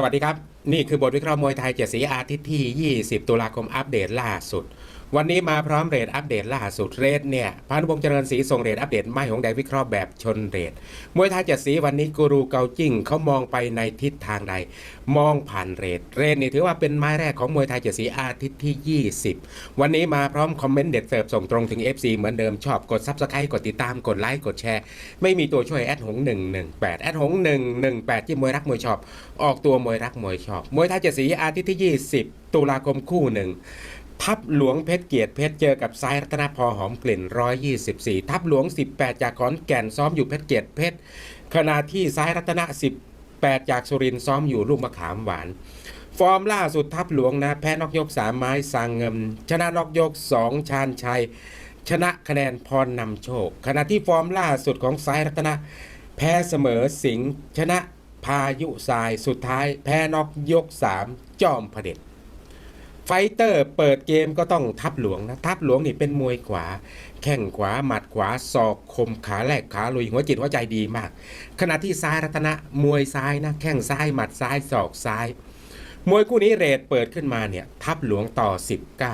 สวัสดีครับ นี่คือบทวิเคราะห์มวยไทยเจ็ดสีอาทิตย์ที่ 20 ตุลาคมอัปเดตล่าสุด วันนี้มาพร้อมเรทอัปเดตล่าสุดเรทเนี่ยพานุพงษ์เจริญศรีส่งเรทอัปเดตไม่หงแดงวิเคราะห์แบบชนเรทมวยไทยเจ็ดสีวันนี้กูรูเกาจิ้งเขามองไปในทิศทางใด มองผ่านเรทเรทนี่ถือว่าเป็นไม้แรกของมวยไทยเจ็ดสีอาทิตย์ที่ 20 วันนี้มาพร้อมคอมเมนต์เด็ดเสิร์ฟส่งตรงถึง FC เหมือนเดิมชอบกดซับสไครต์กดติดตามกดไลค์กดแชร์ ไม่มีตัวช่วยแอดหง118แอดหง118 ที่มวยรักมวยชอบ ออกตัวมวยรักมวยชอบมวยไทยเจ็ดสีอาทิตย์ที่ 20 ตุลาคมคู่หนึ่ง ทับหลวงเพชรเกียรติเพชรเจอกับซ้ายรัตนพอหอมกลิ่น 124 ทับหลวง 18 จากขอนแก่นซ้อมอยู่เพชรเกียรติเพชรขณะที่ซ้ายรัตน18 จากสุรินทร์ซ้อมอยู่ลูกมะขามหวาน ฟอร์มล่าสุดทับหลวงนะแพ้นอกยก3ไม้สางเงินชนะนอกยก2ชาญชัย ชนะคะแนนพรนำโชค ขณะที่ฟอร์มล่าสุดของซ้ายรัตนะ แพ้เสมอสิงห์ชนะพายุทรายสุดท้าย แพ้นอกยก3จอมพระเด็จ ไฟเตอร์เปิดเกมก็ต้องทับหลวงนะทับหลวงนี่เป็นมวยขวา แข้งขวาหมัดขวาศอกคมขาแรกขาลุยหัวจิตหัวใจดีมาก ขณะที่ซ้ายรัตนะมวยซ้ายนะแข้งซ้ายหมัดซ้ายศอกซ้าย มวยคู่นี้เรทเปิดขึ้นมาเนี่ยทับหลวงต่อ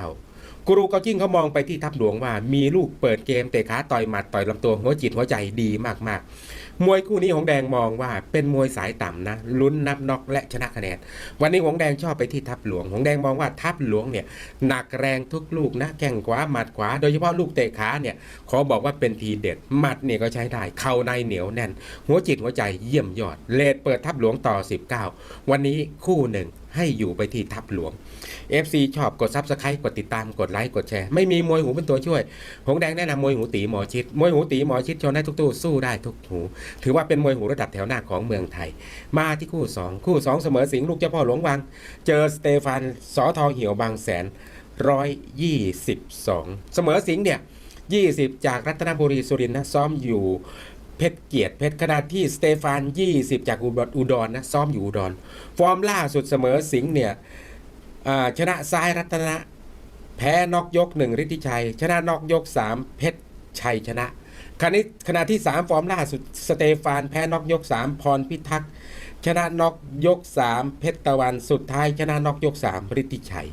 19 กรูก็จิ้งเขามองไปที่ทับหลวงว่า มีลูกเปิดเกมเตะขาต่อยหมัดต่อยลำตัวหัวจิตหัวใจดีมากๆ มวยคู่นี้หงแดงมองว่าเป็นมวยสายต่ำนะลุ้นนับน็อกและชนะคะแนนวันนี้หงแดงชอบไปที่ทับหลวงหงแดงมองว่าทับหลวงเนี่ยหนักแรงทุกลูกนะแข้งขวาหมัดขวา โดยเฉพาะลูกเตะขาเนี่ยขอบอกว่าเป็นทีเด็ดหมัดเนี่ยก็ใช้ได้เข่าในเหนียวแน่น หัวจิตหัวใจเยี่ยมยอด เลดเปิดทับหลวงต่อ 19 วันนี้คู่หนึ่งให้อยู่ไปที่ทับหลวง FC ชอบกดซับสไครต์กดติดตามกดไลค์กดแชร์ ไม่มีมวยหูเป็นตัวช่วย หงแดงแนะนำมวยหูตีหมอชิด มวยหูตีหมอชิดชนได้ทุกตู้สู้ได้ทุกหูถือว่าเป็นมวยหูระดับแถวหน้าของเมืองไทย มาที่คู่ 2 คู่ 2 เสมอสิงห์ลูกเจ้าพ่อหลวงวัง เจอสเตฟานสอทองเหี่ยวบางแสน122เสมอสิงห์เนี่ย20จากรัตนบุรีสุรินทร์นะซ้อมอยู่เพชรเกียรติเพชรขณะที่สเตฟาน 20 จากอุดรอุดรนะซ้อมอยู่อุดร ฟอร์มล่าสุดเสมอสิงห์เนี่ยชนะซ้ายรัตนะ แพ้นอกยกหนึ่งฤทธิชัย ชนะนอกยก 3 เพชรชัยชนะ ขณะขณะที่ 3 ฟอร์มล่าสุดสเตฟานแพ้นอกยก 3 พรพิทักษ์ชนะนอกยก 3 เพชรตะวันสุดท้ายชนะนอกยก 3 ฤทธิชัย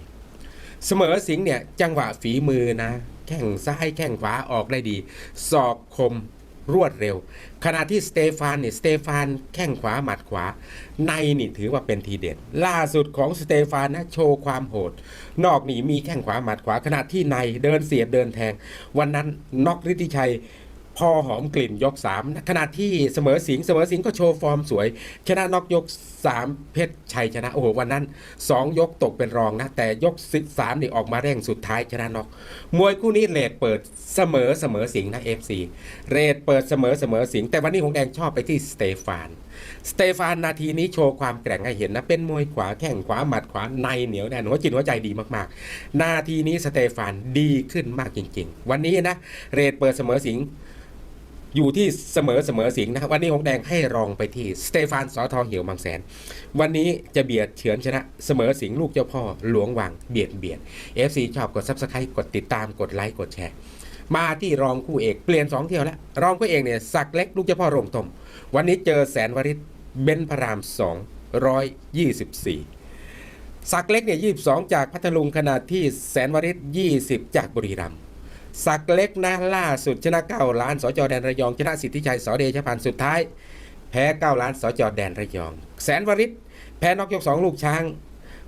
เสมอสิงห์เนี่ยจังหวะฝีมือนะ แข้งซ้ายแข้งขวาออกได้ดี ศอกคมรวดเร็ว ขณะที่สเตฟานเนี่ยสเตฟานแข้งขวาหมัดขวา ในนี่ถือว่าเป็นทีเด็ด ล่าสุดของสเตฟานนะโชว์ความโหด นอกนี่มีแข้งขวาหมัดขวา ขณะที่ในเดินเสียบเดินแทง วันนั้นน็อกฤทธิชัย อหอมกลิ่นยก 3 ขณะที่เสมอสิงเสมอสิงก็โชว์ฟอร์มสวย ชนะนอกยก 3 เพชรชัยชนะ โอ้โห วันนั้น 2 ยกตกเป็นรองนะ แต่ยก3นี่ออกมาแร่งสุดท้ายชนะนอก มวยคู่นี้เรทเปิดเสมอเสมอสิงห์นะ FC เรทเปิดเสมอเสมอสิง แต่วันนี้ของแดงชอบไปที่สเตฟานสเตฟานนาทีนี้โชว์ความแกร่งให้เห็นนะ เป็นมวยขวาแข้งขวาหมัดขวาในเหนียวแน่นหัวจิตหัวใจดีมากๆ นาทีนี้สเตฟานดีขึ้นมากจริง ๆ วันนี้นะ เรทเปิดเสมอสิง อยู่ที่เสมอเสมอสิงห์นะครับ วันนี้หงแดงให้รองไปที่สเตฟานสอทองเหี่ยวบางแสน วันนี้จะเบียดเฉือนชนะเสมอสิงห์ลูกเจ้าพ่อหลวงวังเบียดเบียด FC ชอบกดซับสไครต์กดติดตามกดไลค์กดแชร์ มาที่รองคู่เอกเปลี่ยน 2 เที่ยวแล้ว รองคู่เอกเนี่ยสักเล็กลูกเจ้าพ่อโรงตมวันนี้เจอแสนวริศเบนพระราม224สักเล็กเนี่ย22จากพัทลุงขนาดที่แสนวริศ20 จากบุรีรัมย์ สักเล็กนะล่าสุดชนะ 9 ล้านสจแดนระยองชนะสิทธิชัยสอเดชพันธ์สุดท้าย แพ้ 9 ล้านสจแดนระยอง แสนวริศแพ้นอกยก 2 ลูกช้าง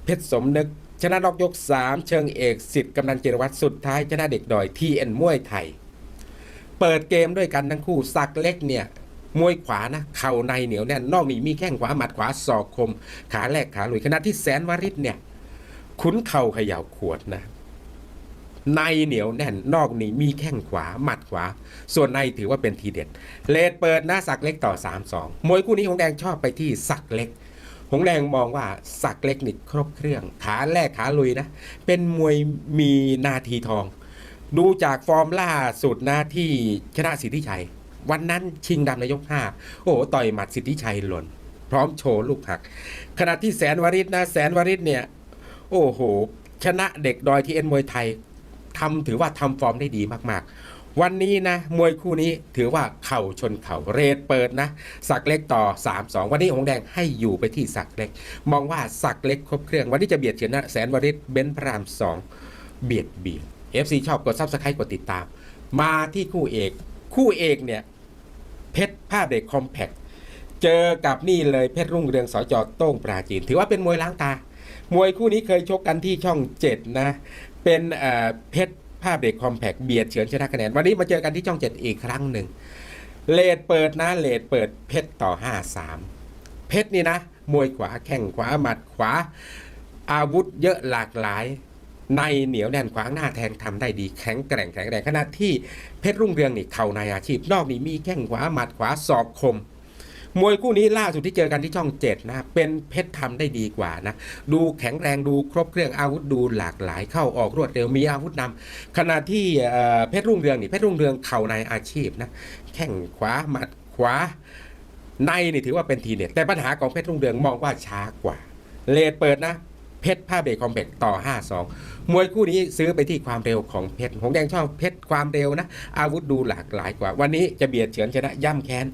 เพชรสมนึก ชนะนอกยก 3 เชิงเอกสิทธิ์กำนันเจรวัตรสุดท้าย ชนะเด็กดอยทีเอ็นมวยไทย เปิดเกมด้วยกันทั้งคู่สักเล็กเนี่ยมวยขวานะเข่าในเหนียวแน่นนอกนี่มีแข้งขวาหมัดขวาศอกคม ขาแรกขาลุยขณะที่แสนวริศเนี่ยคุ้นเข่าเขย่าขวดนะ ในเหนียวแน่นนอกนี่มีแข้งขวาหมัดขวา ส่วนในถือว่าเป็นทีเด็ด เลดเปิดหน้าสักเล็กต่อ 3-2 มวยคู่นี้หงแดงชอบไปที่สักเล็กหงแดงมองว่าสักเล็กนี่ครบเครื่อง ขาแรกขาลุยนะ เป็นมวยมีนาทีทอง ดูจากฟอร์มล่าสุดนะที่ชนะสิทธิชัย วันนั้นชิงดำในยก5โอ้โหต่อยหมัดสิทธิชัยหล่น พร้อมโชว์ลูกหัก ขณะที่แสนวริศนะแสนวริศเนี่ย โอ้โห ชนะเด็กดอยที่เอ็นมวยไทย ทำถือว่าทำฟอร์มได้ดีมากๆ วันนี้นะ มวยคู่นี้ถือว่าเข่าชนเข่าเรดเปิดนะ สักเล็กต่อ 3-2 วันนี้หงแดงให้อยู่ไปที่สักเล็ก มองว่าสักเล็กครบเครื่อง วันนี้จะเบียดเฉียนนะแสนวริศเบนพระรามสองเบียดเบียด FC ชอบกดซับสไครต์กดติดตาม มาที่คู่เอก คู่เอกเนี่ยเพชรภาพเด็กคอมแพคเจอกับนี่เลยเพชรรุ่งเรืองสจโต้งปราจีน ถือว่าเป็นมวยล้างตามวยคู่นี้เคยชกกันที่ช่องเจ็ดนะ เป็นเพชรภาพเด็กคอมแพคเบียดเฉือนชนะคะแนน วันนี้มาเจอกันที่ช่องเจ็ดอีกครั้งหนึ่งเลดเปิดนะเลดเปิดเพชรต่อ 5-3 เพชรนี่นะ มวยขวาแข้งขวาหมัดขวา อาวุธเยอะหลากหลาย ในเหนียวแน่นขวางหน้าแทงทำได้ดีแข็งแกร่งแข็งแรงขณะที่เพชรรุ่งเรืองนี่เข่าในอาชีพนอกนี่มีแข้งขวาหมัดขวาศอกคม มวยคู่นี้ล่าสุดที่เจอกันที่ช่องเจ็ดนะเป็นเพชรทำได้ดีกว่านะดูแข็งแรงดูครบเครื่องอาวุธดูหลากหลายเข้าออกรวดเร็วมีอาวุธนำขณะที่เพชรรุ่งเรืองนี่เพชรรุ่งเรืองเข่าในอาชีพนะแข้งขวาหมัดขวาในนี่ถือว่าเป็นทีเด็ดแต่ปัญหาของเพชรรุ่งเรืองมองว่าช้ากว่า เลดเปิดนะเพชรผ้าเบรกคอมเพกต่อ 5-2 มวยคู่นี้ซื้อไปที่ความเร็วของเพชรหงแดงชอบเพชรความเร็วนะ อาวุธดูหลากหลายกว่า วันนี้จะเบียดเฉือนชนะย่ำแค้น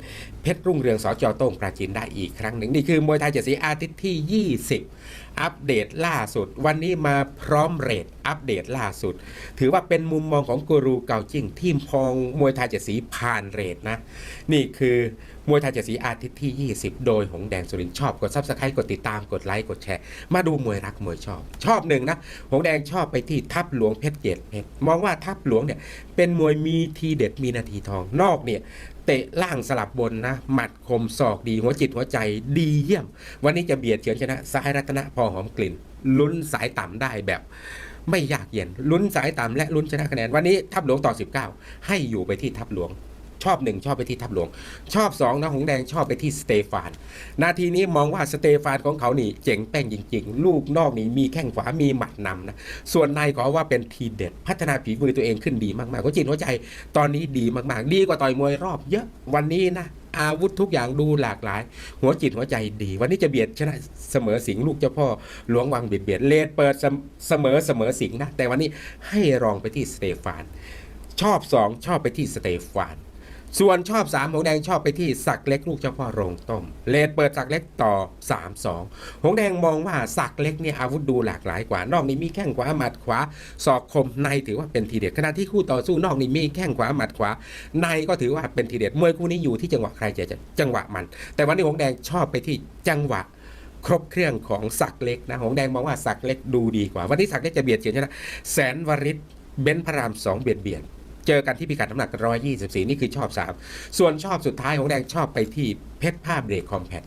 ชรรุ่งเรืองสจโต้งปราจีนได้อีกครั้งหนึ่ง นี่คือมวยไทยเจ็ดสีอาทิตย์ที่ 20 อัปเดตล่าสุด วันนี้มาพร้อมเรทอัปเดตล่าสุด ถือว่าเป็นมุมมองของกูรูเก่าจริงทีมพองมวยไทยเจ็ดสีผ่านเรทนะ นี่คือมวยไทยเจ็ดสีอาทิตย์ที่ 20 โดยหงแดงสุรินชอบกดซับสไครต์กดติดตามกดไลค์กดแชร์ มาดูมวยรักมวยชอบ ชอบหนึ่งนะหงแดงชอบไปที่ทัพหลวงเพชรเจ็ดเพชรมองว่าทัพหลวงเนี่ยเป็นมวยมีทีเด็ดมีนาทีทองนอกเนี่ย เตะล่างสลับบนนะ หมัดคมศอกดีหัวจิตหัวใจดีเยี่ยม วันนี้จะเบียดเฉือนชนะซ้ายรัตนะพอหอมกลิ่น ลุ้นสายต่ำได้แบบไม่ยากเย็น ลุ้นสายต่ำและลุ้นชนะคะแนน วันนี้ทัพหลวงต่อ 19 ให้อยู่ไปที่ทัพหลวง ชอบหนึ่งชอบไปที่ทัพหลวง ชอบสองนะหงแดงชอบไปที่สเตฟาน นาทีนี้มองว่าสเตฟานของเขานี่เจ๋งแป้งจริง ๆ ลูกนอกนี่มีแข้งขวามีหมัดนำนะส่วนในขอว่าเป็นทีเด็ด พัฒนาผีมือตัวเองขึ้นดีมากๆก็จิตหัวใจตอนนี้ดีมากๆ ดีกว่าต่อยมวยรอบเยอะวันนี้นะอาวุธทุกอย่างดูหลากหลาย หัวจิตหัวใจดี วันนี้จะเบียดชนะเสมอสิงลูกเจ้าพ่อหลวงวังเบียดเบียดเลดเปิดเสมอเสมอสิงนะแต่วันนี้ให้รองไปที่สเตฟาน ชอบสองชอบไปที่สเตฟาน ส่วนชอบ3หงแดงชอบไปที่สักเล็กลูกเจ้าพ่อโรงต้ม เลดเปิดสักเล็กต่อ 3-2 หงแดงมองว่าสักเล็กเนี่ยอาวุธดูหลากหลายกว่านอกนี้มีแข้งขวาหมัดขวาศอกคมในถือว่าเป็นทีเด็ดขณะที่คู่ต่อสู้นอกนี้มีแข้งขวาหมัดขวา ในก็ถือว่าเป็นทีเด็ดมวยคู่นี้อยู่ที่จังหวะใครจะจังหวะมัน แต่วันนี้หงแดงชอบไปที่จังหวะครบเครื่องของสักเล็กนะหงแดงมองว่าสักเล็กดูดีกว่า วันนี้สักเล็กจะเบียดเฉียนชนะแสนวริศเบนพระรามสองเบียดเบียด เจอกันที่พิกัดน้ำหนัก 124 นี่คือชอบ 3 ส่วนชอบสุดท้ายของแดงชอบไปที่เพชรภาพเบรกคอมแพค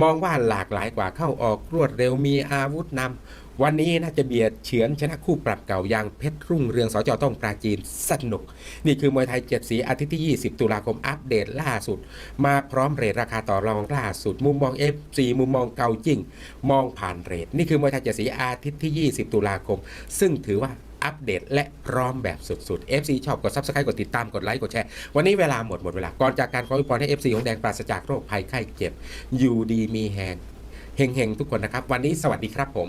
มองว่าหลากหลายกว่าเข้าออกรวดเร็วมีอาวุธนำวันนี้น่าจะเบียดเฉือนชนะคู่ปรับเก่าอย่างเพชรรุ่งเรืองสจต้องปราจีนสนุก นี่คือมวยไทยเจ็ดสีอาทิตย์ที่ 20 ตุลาคมอัปเดตล่าสุด มาพร้อมเรทราคาต่อรองล่าสุด มุมมอง F4 มุมมองเก่าจริง มองผ่านเรทนี่คือมวยไทยเจ็ดสีอาทิตย์ที่ 20 ตุลาคม ซึ่งถือว่า อัปเดต และพร้อมแบบสุดๆ FC ชอบกด Subscribe กดติดตามกดไลค์กดแชร์ วันนี้เวลาหมดหมดเวลา ก่อนจากการขออวยพรให้ FC ของแดงปราศจากโรคภัยไข้เจ็บ อยู่ดีมีแหงเฮงๆ ทุกคนนะครับ วันนี้สวัสดีครับผม